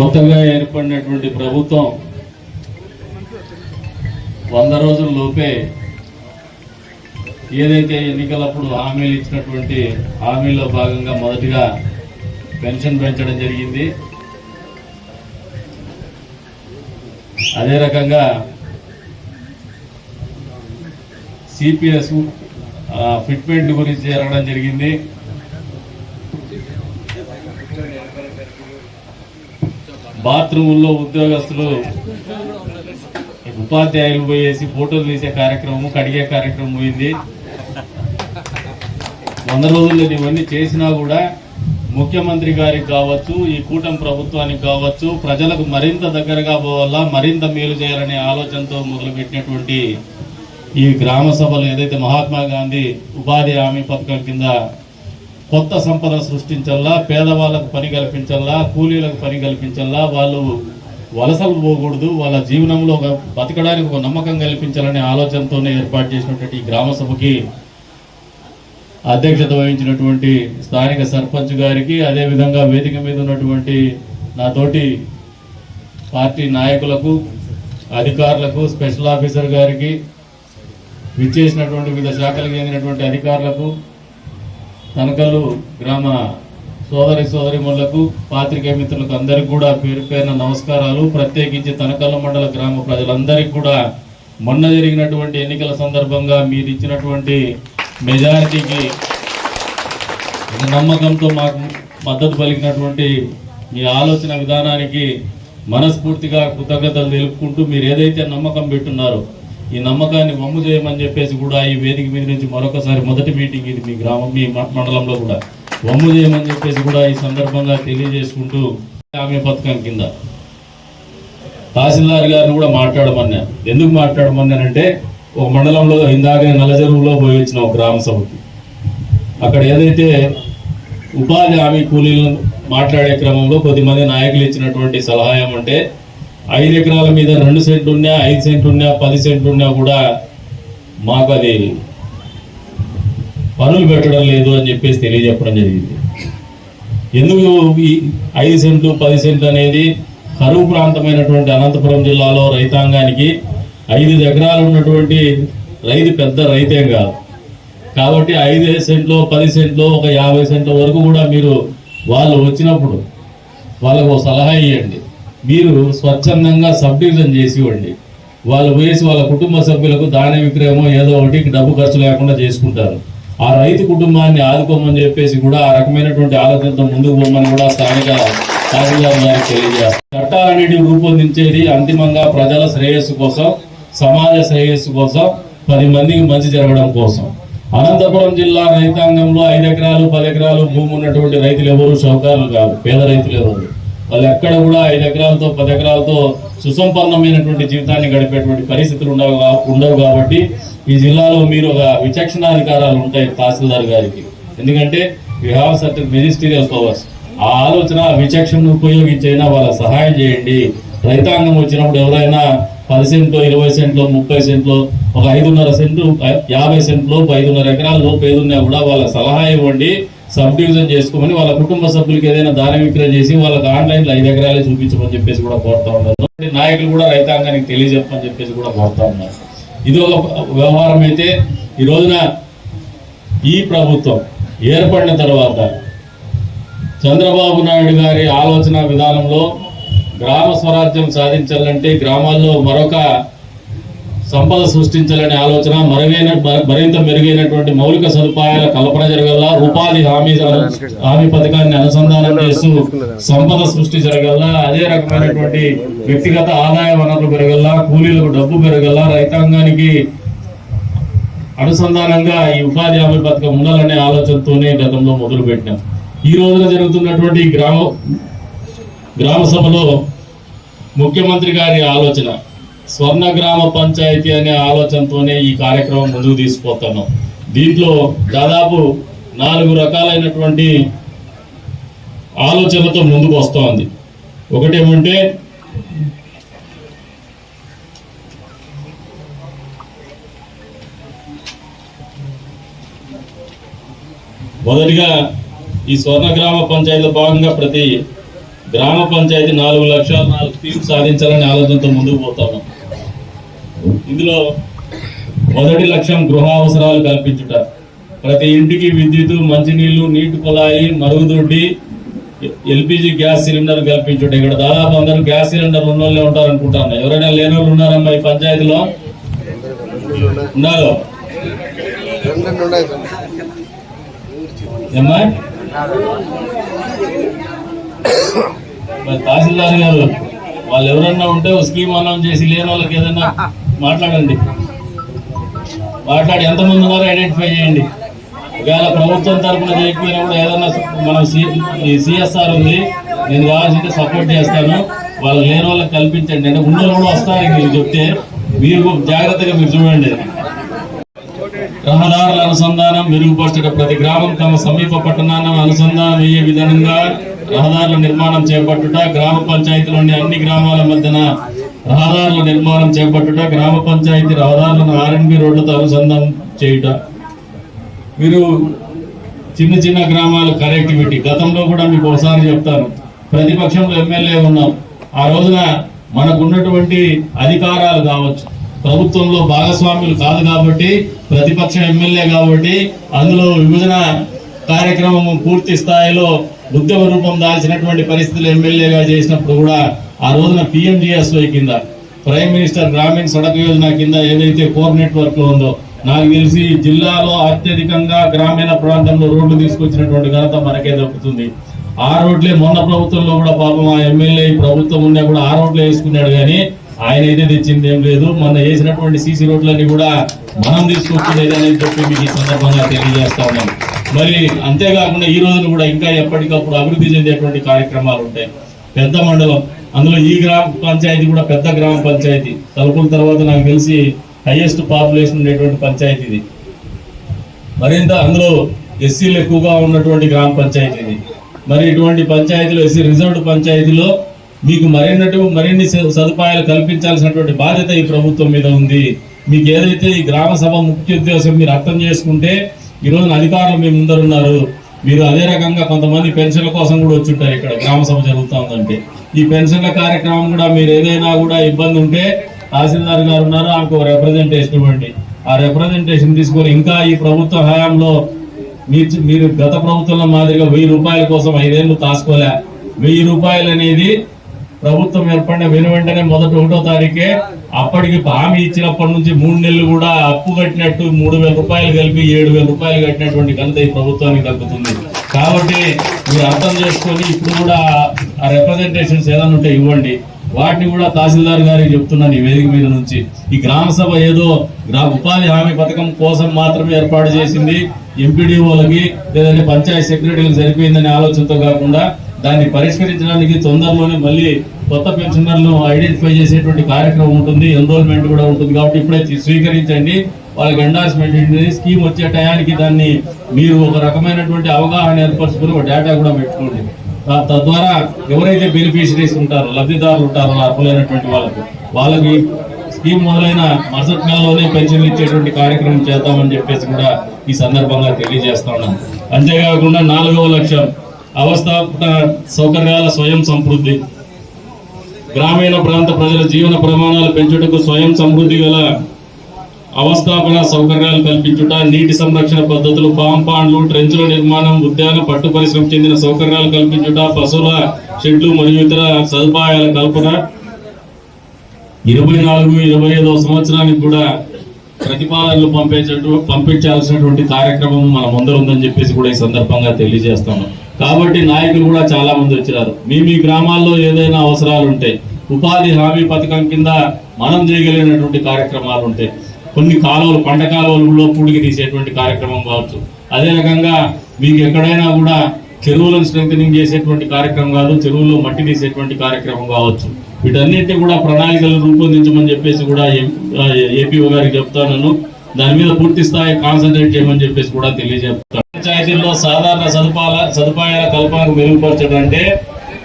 కొత్తగా ఏర్పడినటువంటి ప్రభుత్వం వంద రోజుల లోపే ఏదైతే ఎన్నికలప్పుడు హామీలు ఇచ్చినటువంటి హామీలో భాగంగా మొదటిగా పెన్షన్ పెంచడం జరిగింది. అదే రకంగా సిపిఎస్ ఫిట్మెంట్ గురించి జరగడం జరిగింది. బాత్రూముల్లో ఉద్యోగస్తులు ఉపాధ్యాయులు పోయేసి ఫోటోలు తీసే కార్యక్రమం కడిగే కార్యక్రమం పోయింది. వంద రోజుల్లో ఇవన్నీ చేసినా కూడా ముఖ్యమంత్రి గారికి కావచ్చు ఈ కూటమి ప్రభుత్వానికి కావచ్చు ప్రజలకు మరింత దగ్గరగా పోవాలా మరింత మేలు చేయాలనే ఆలోచనతో మొదలుపెట్టినటువంటి ఈ గ్రామ సభలు ఏదైతే మహాత్మా గాంధీ ఉపాధి హామీ పథకం కింద కొత్త సంపద సృష్టించాలా పేదవాళ్ళకు పని కల్పించాలా కూలీలకు పని కల్పించాలా వాళ్ళు వలసలు పోకూడదు వాళ్ళ జీవనంలో ఒక బతకడానికి ఒక నమ్మకం కల్పించాలనే ఆలోచనతోనే ఏర్పాటు చేసినటువంటి ఈ గ్రామ సభకి అధ్యక్షత వహించినటువంటి స్థానిక సర్పంచ్ గారికి అదేవిధంగా వేదిక మీద ఉన్నటువంటి నాతోటి పార్టీ నాయకులకు అధికారులకు స్పెషల్ ఆఫీసర్ గారికి విచ్చేసినటువంటి వివిధ శాఖలకు చెందినటువంటి అధికారులకు తనకల్లు గ్రామ సోదరి సోదరిమణులకు పాత్రికేయ మిత్రులకు అందరికి కూడా పేరు పేరున నమస్కారాలు. ప్రత్యేకించి తనకల్లు మండల గ్రామ ప్రజలందరికీ కూడా మొన్న జరిగినటువంటి ఎన్నికల సందర్భంగా మీరు ఇచ్చినటువంటి మెజారిటీకి నమ్మకంతో మాకు మద్దతు పలికినటువంటి మీ ఆలోచన విధానానికి మనస్ఫూర్తిగా కృతజ్ఞతలు తెలుపుకుంటూ మీరు ఏదైతే నమ్మకం పెట్టున్నారో ఈ నమ్మకాన్ని వమ్ము చేయమని చెప్పేసి కూడా ఈ వేదిక మీద నుంచి మరొకసారి మొదటి మీటింగ్ ఇది మీ గ్రామం మీ మ- మండలంలో కూడా. వమ్ము చేయమని చెప్పేసి కూడా ఈ సందర్భంగా తెలియజేసుకుంటూ హామీ పథకం కింద. తహసీల్దార్ గారిని కూడా మాట్లాడమన్నా ఎందుకు మాట్లాడమన్నానంటే ఒక మండలంలో ఇందాక నల్లజరువులో పోయి వచ్చిన ఒక గ్రామ సభకి. అక్కడ ఏదైతే ఉపాధి హామీ కూలీలను మాట్లాడే క్రమంలో కొద్దిమంది నాయకులు ఇచ్చినటువంటి సలహా ఏమంటే ఐదు ఎకరాల మీద రెండు సెంట్లు ఉన్నా ఐదు సెంట్లు ఉన్నా పది సెంట్లు ఉన్నా కూడా మాకు అది పనులు పెట్టడం లేదు అని చెప్పేసి తెలియజెప్పడం జరిగింది. ఎందుకు ఈ ఐదు సెంట్లు పది సెంట్లు అనేది కరువు ప్రాంతమైనటువంటి అనంతపురం జిల్లాలో రైతాంగానికి ఐదు ఎకరాలు ఉన్నటువంటి రైతు పెద్ద రైతేం కాదు. కాబట్టి ఐదు సెంట్లు పది సెంట్లు ఒక యాభై సెంట్ల వరకు కూడా మీరు వాళ్ళు వచ్చినప్పుడు వాళ్ళకు సలహా ఇవ్వండి మీరు స్వచ్ఛందంగా సబ్ డివిజన్ చేసి ఇవ్వండి వాళ్ళు వేసి వాళ్ళ కుటుంబ సభ్యులకు దాన విక్రయమో ఏదో ఒకటి డబ్బు ఖర్చు లేకుండా చేసుకుంటారు. ఆ రైతు కుటుంబాన్ని ఆదుకోమని చెప్పేసి కూడా ఆ రకమైనటువంటి ఆలోచనతో ముందుకు పోమని కూడా స్థానిక తహసీల్దార్ గారికి తెలియజేస్తారు చట్టాలన్నిటిని రూపొందించేది అంతిమంగా ప్రజల శ్రేయస్సు కోసం సమాజ శ్రేయస్సు కోసం పది మందికి మంచి జరగడం కోసం. అనంతపురం జిల్లా రైతాంగంలో ఐదు ఎకరాలు పది ఎకరాలు భూమి ఉన్నటువంటి రైతులు ఎవరు సౌకర్యాలు కాదు పేద రైతులు ఎవరు. వాళ్ళు ఎక్కడ కూడా ఐదు ఎకరాలతో పది ఎకరాలతో సుసంపన్నమైనటువంటి జీవితాన్ని గడిపేటువంటి పరిస్థితులు ఉండవు ఉండవు కాబట్టి ఈ జిల్లాలో మీరు ఒక విచక్షణాధికారాలు ఉంటాయి తహసీల్దార్ గారికి. ఎందుకంటే you have certain magisterial powers. ఆ ఆలోచన విచక్షణను ఉపయోగించైనా వాళ్ళ సహాయం చేయండి. రైతాంగం వచ్చినప్పుడు ఎవరైనా పది సెంట్లు ఇరవై సెంట్లు ముప్పై సెంట్లు ఒక ఐదున్నర సెంట్లు యాభై సెంట్లు ఐదున్నర ఎకరాల లోపు ఏదున్నా కూడా వాళ్ళ సలహా ఇవ్వండి. సబ్ డివిజన్ చేసుకోమని వాళ్ళ కుటుంబ సభ్యులకి ఏదైనా దాన విక్రయం చేసి వాళ్ళకి ఆన్లైన్లో ఐదు ఎకరాలే చూపించమని చెప్పేసి కూడా కోరుతా ఉన్నారు. నాయకులు కూడా రైతాంగానికి తెలియజెప్పని చెప్పేసి కూడా కోరుతా ఉన్నారు. ఇది ఒక వ్యవహారం అయితే ఈ రోజున ఈ ప్రభుత్వం ఏర్పడిన తర్వాత చంద్రబాబు నాయుడు గారి ఆలోచన విధానంలో గ్రామ స్వరాజ్యం సాధించాలంటే గ్రామాల్లో మరొక సంపద సృష్టించాలనే ఆలోచన మరుగైన మరింత మెరుగైనటువంటి మౌలిక సదుపాయాల కల్పన జరగల ఉపాధి హామీ హామీ పథకాన్ని అనుసంధానం చేస్తూ సంపద సృష్టి జరగల అదే రకమైనటువంటి వ్యక్తిగత ఆదాయ వనరులు పెరగల కూలీలకు డబ్బు పెరగల రైతాంగానికి అనుసంధానంగా ఈ ఉపాధి హామీ పథకం ఉండాలనే ఆలోచనతోనే గతంలో మొదలుపెట్టాం. ఈ రోజున జరుగుతున్నటువంటి గ్రామ గ్రామ సభలో ముఖ్యమంత్రి గారి ఆలోచన స్వర్ణ గ్రామ పంచాయతీ అనే ఆలోచనతోనే ఈ కార్యక్రమం ముందుకు తీసుకుపోతున్నాం. దీంట్లో దాదాపు నాలుగు రకాలైనటువంటి ఆలోచనతో ముందుకు వస్తోంది. ఒకటేమంటే మొదటిగా ఈ స్వర్ణ గ్రామ పంచాయతీలో భాగంగా ప్రతి గ్రామ పంచాయతీ నాలుగు లక్షల నాలుగు స్కీమ్ సాధించాలని ఆలోచనతో ముందుకు పోతాము ఇందులో మొదటి లక్ష్యం గృహ అవసరాలు కల్పించుట. ప్రతి ఇంటికి విద్యుత్ మంచినీళ్ళు నీటి కుళాయి మరుగుదొడ్డి ఎల్పిజి గ్యాస్ సిలిండర్ కల్పించుట. ఇక్కడ దాదాపు అందరూ గ్యాస్ సిలిండర్ ఉన్న వాళ్ళే ఉంటారు అనుకుంటాను ఎవరైనా లేని వాళ్ళు ఉన్నారమ్మా ఈ పంచాయతీలో? ఉన్నారు? ఏమ్మా? తహసీల్దార్ గారు వాళ్ళు ఎవరన్నా ఉంటే ఓ స్కీమ్ అన్నం చేసి లేని వాళ్ళకి ఏదైనా మాట్లాడండి. మాట్లాడి ఎంతమంది ఉన్నారో ఐడెంటిఫై చేయండి. ఒకవేళ ప్రభుత్వం తరఫున చేయకపోయినా కూడా ఏదైనా మనం సిఎస్ఆర్ ఉంది నేను కావాల్సింటే సపోర్ట్ చేస్తాను. వాళ్ళు లేని వాళ్ళకి కల్పించండి. అంటే ఉన్న కూడా వస్తారు మీరు చెప్తే. మీరు జాగ్రత్తగా మీరు చూడండి. రహదారుల అనుసంధానం మెరుగుపరచడం ప్రతి గ్రామం తమ సమీప పట్టణాన్ని అనుసంధానం అయ్యే విధంగా రహదారుల నిర్మాణం చేపట్టుట గ్రామ పంచాయతీలోని అన్ని గ్రామాల మధ్యన రహదారుల నిర్మాణం చేపట్టుట గ్రామ పంచాయతీ రహదారులను ఆర్ఎన్బి రోడ్లతో అనుసంధానం చేయుట. మీరు చిన్న చిన్న గ్రామాల కనెక్టివిటీ. గతంలో కూడా మీకు ఒకసారి చెప్తాను. ప్రతిపక్షంలో ఎమ్మెల్యే ఉన్నాం. ఆ రోజున మనకు ఉన్నటువంటి అధికారాలు కావచ్చు. ప్రభుత్వంలో భాగస్వాములు కాదు కాబట్టి ప్రతిపక్ష ఎమ్మెల్యే కాబట్టి అందులో విభజన కార్యక్రమం పూర్తి స్థాయిలో ఉద్యమ రూపం దాల్చినటువంటి పరిస్థితులు ఎమ్మెల్యేగా చేసినప్పుడు కూడా ఆ రోజున పిఎంజిఎస్వై కింద ప్రైమ్ మినిస్టర్ గ్రామీణ సడక్ యోజన కింద ఏదైతే కోర్ నెట్వర్క్లో ఉందో నాకు తెలిసి జిల్లాలో అత్యధికంగా గ్రామీణ ప్రాంతంలో రోడ్లు తీసుకొచ్చినటువంటి ఘనత మనకే దక్కుతుంది. ఆ రోడ్లే మొన్న ప్రభుత్వంలో కూడా పాపం ఆ ఎమ్మెల్యే ప్రభుత్వం ఉన్నా కూడా ఆ రోడ్లే వేసుకున్నాడు కానీ ఆయన అయితే తెచ్చింది ఏం లేదు. మొన్న వేసినటువంటి సీసీ రోడ్లన్నీ కూడా మనం తీసుకొచ్చేది అని చెప్పి మీకు ఈ సందర్భంగా తెలియజేస్తా ఉన్నాం మరి అంతేకాకుండా ఈ రోజున కూడా ఇంకా ఎప్పటికప్పుడు అభివృద్ధి చెందేటువంటి కార్యక్రమాలు ఉంటాయి. పెద్ద మండలం అందులో ఈ గ్రామ పంచాయతీ కూడా పెద్ద గ్రామ పంచాయతీ. తలుపుల తర్వాత నాకు తెలిసి హైయెస్ట్ పాపులేషన్ ఉండేటువంటి పంచాయతీ ఇది. మరింత అందులో ఎస్సీలు ఎక్కువగా ఉన్నటువంటి గ్రామ పంచాయతీ ఇది. మరి ఇటువంటి పంచాయతీలో ఎస్సీ రిజర్వ్డ్ పంచాయతీలో మీకు మరిన్నట్టు మరిన్ని సదుపాయాలు కల్పించాల్సినటువంటి బాధ్యత ఈ ప్రభుత్వం మీద ఉంది. మీకు ఏదైతే ఈ గ్రామ సభ ముఖ్య ఉద్దేశం మీరు అర్థం చేసుకుంటే ఈ రోజున అధికారులు మీ ముందరున్నారు మీరు అదే రకంగా కొంతమంది పెన్షన్ల కోసం కూడా వచ్చుంటారు ఇక్కడ. గ్రామ సభ జరుగుతుందంటే. ఈ పెన్షన్ల కార్యక్రమం కూడా మీరు ఏదైనా కూడా ఇబ్బంది ఉంటే తహసీల్దార్ గారు ఉన్నారు ఆమెకు రిప్రజెంటేషన్ ఇవ్వండి. ఆ రిప్రజెంటేషన్ తీసుకొని ఇంకా ఈ ప్రభుత్వ హయాంలో మీరు మీరు గత ప్రభుత్వంలో మాదిరిగా వెయ్యి రూపాయల కోసం ఐదేళ్ళు తాసుకోలే వెయ్యి రూపాయలు అనేది ప్రభుత్వం ఏర్పడిన వెను వెంటనే మొదటి ఒకటో తారీఖే అప్పటికి హామీ ఇచ్చినప్పటి నుంచి మూడు నెలలు కూడా అప్పు కట్టినట్టు మూడు వేల రూపాయలు కలిపి ఏడు వేల రూపాయలు కట్టినటువంటి ఘనత ఈ ప్రభుత్వానికి దక్కుతుంది. కాబట్టి మీరు అర్థం చేసుకొని ఇప్పుడు కూడా ఆ రిప్రజెంటేషన్స్ ఏదైనా ఉంటే ఇవ్వండి. వాటిని కూడా తహసీల్దార్ గారికి చెప్తున్నాను ఈ వేదిక మీద నుంచి. ఈ గ్రామ సభ ఏదో ఉపాధి హామీ పథకం కోసం మాత్రమే ఏర్పాటు చేసింది. ఎంపీడీఓలకి లేదంటే పంచాయతీ సెక్రటరీలకు సరిపోయిందనే ఆలోచనతో కాకుండా దాన్ని పరిష్కరించడానికి తొందరలోనే మళ్ళీ కొత్త పెన్షనర్లను ఐడెంటిఫై చేసేటువంటి కార్యక్రమం ఉంటుంది ఎన్రోల్మెంట్ కూడా ఉంటుంది. కాబట్టి ఇప్పుడే స్వీకరించండి. వాళ్ళకి ఎండార్స్మెంట్ స్కీమ్ వచ్చే టయానికి దాన్ని మీరు ఒక రకమైనటువంటి అవగాహన ఏర్పరచుకుని ఒక డేటా కూడా పెట్టుకోండి. తద్వారా ఎవరైతే బెనిఫిషరీస్ ఉంటారో లబ్ధిదారులు ఉంటారో అర్హులైనటువంటి వాళ్ళకు వాళ్ళకి స్కీమ్ మొదలైన మరుసటి నెలలోనే పెన్షన్లు ఇచ్చేటువంటి కార్యక్రమం చేద్దామని చెప్పేసి కూడా ఈ సందర్భంగా తెలియజేస్తా ఉన్నాం. అంతేకాకుండా నాలుగవ లక్ష్యం అవస్థాపన సౌకర్యాల స్వయం సమృద్ధి. గ్రామీణ ప్రాంత ప్రజల జీవన ప్రమాణాలు పెంచుటకు స్వయం సమృద్ధి గల అవస్థాపన సౌకర్యాలు కల్పించుట నీటి సంరక్షణ పద్ధతులు పామ్ పాండ్లు ట్రెంచుల నిర్మాణం ఉద్యాన పట్టు పరిశ్రమ చెందిన సౌకర్యాలు కల్పించుట పశువుల షెడ్లు మరియు ఇతర సదుపాయాల కల్పన. ఇరవై నాలుగు ఇరవై ఐదవ సంవత్సరానికి కూడా ప్రతిపాదనలు పంపించట్టు పంపించాల్సినటువంటి కార్యక్రమం మన ముందరుందని చెప్పేసి కూడా ఈ సందర్భంగా తెలియజేస్తాము కాబట్టి నాయకులు కూడా చాలా మంది వచ్చినారు. మీ మీ గ్రామాల్లో ఏదైనా అవసరాలు ఉంటాయి ఉపాధి హామీ పథకం కింద మనం చేయగలిగినటువంటి కార్యక్రమాలు ఉంటాయి కొన్ని కాలువలు పంట కాలువలలో పూడికి తీసేటువంటి కార్యక్రమం కావచ్చు. అదే రకంగా మీకు ఎక్కడైనా కూడా చెరువులను స్ట్రెంగ్ చేసేటువంటి కార్యక్రమం కాదు చెరువుల్లో మట్టి తీసేటువంటి కార్యక్రమం కావచ్చు. వీటన్నిటిని కూడా ప్రణాళికలు రూపొందించమని చెప్పేసి కూడా ఏపీఓ గారికి చెప్తాను దాని మీద పూర్తి స్థాయి కాన్సన్ట్రేట్ చేయమని చెప్పేసి కూడా తెలియజేస్తాను పంచాయతీల్లో సాధారణ సదుపాయాల సదుపాయాల కల్పనకు మెరుగుపరచడం అంటే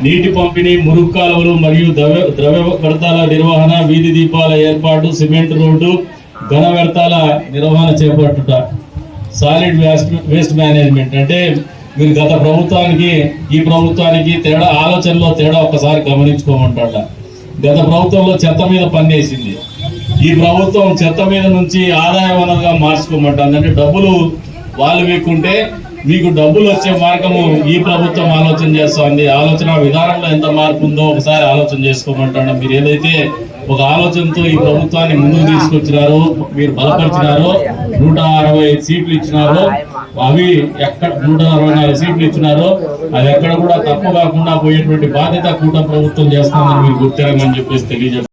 నీటి పంపిణీ మురుగు కాలువలు మరియు ద్రవ్య ద్రవ్య వ్యర్థాల నిర్వహణ వీధి దీపాల ఏర్పాటు సిమెంట్ రోడ్డు ఘన వ్యర్థాల నిర్వహణ చేపట్టుట సాలిడ్ వేస్ట్ వేస్ట్ మేనేజ్మెంట్. అంటే మీరు గత ప్రభుత్వానికి ఈ ప్రభుత్వానికి తేడా ఆలోచనలో తేడా ఒక్కసారి గమనించుకోమంటాడ గత ప్రభుత్వంలో చెత్త మీద పన్నేసింది. ఈ ప్రభుత్వం చెత్త మీద నుంచి ఆదాయ వనరుగా మార్చుకోమంటుంది. అంటే డబ్బులు వాళ్ళు మీకుంటే మీకు డబ్బులు వచ్చే మార్గము ఈ ప్రభుత్వం ఆలోచన చేస్తుంది. ఆలోచన విధానంలో ఎంత మార్పు ఉందో ఒకసారి ఆలోచన చేసుకోమంటాడు మీరు ఏదైతే ఒక ఆలోచనతో ఈ ప్రభుత్వాన్ని ముందుకు తీసుకొచ్చినారో మీరు బలపరిచినారో నూట అరవై సీట్లు ఇచ్చినారో అవి ఎక్కడ నూట అరవై నాలుగు సీట్లు ఇచ్చినారో అది ఎక్కడ కూడా తప్పు కాకుండా పోయేటువంటి బాధ్యత కూటమి ప్రభుత్వం చేస్తుందని మీరు గుర్తిరగమని చెప్పేసి తెలియజేస్తారు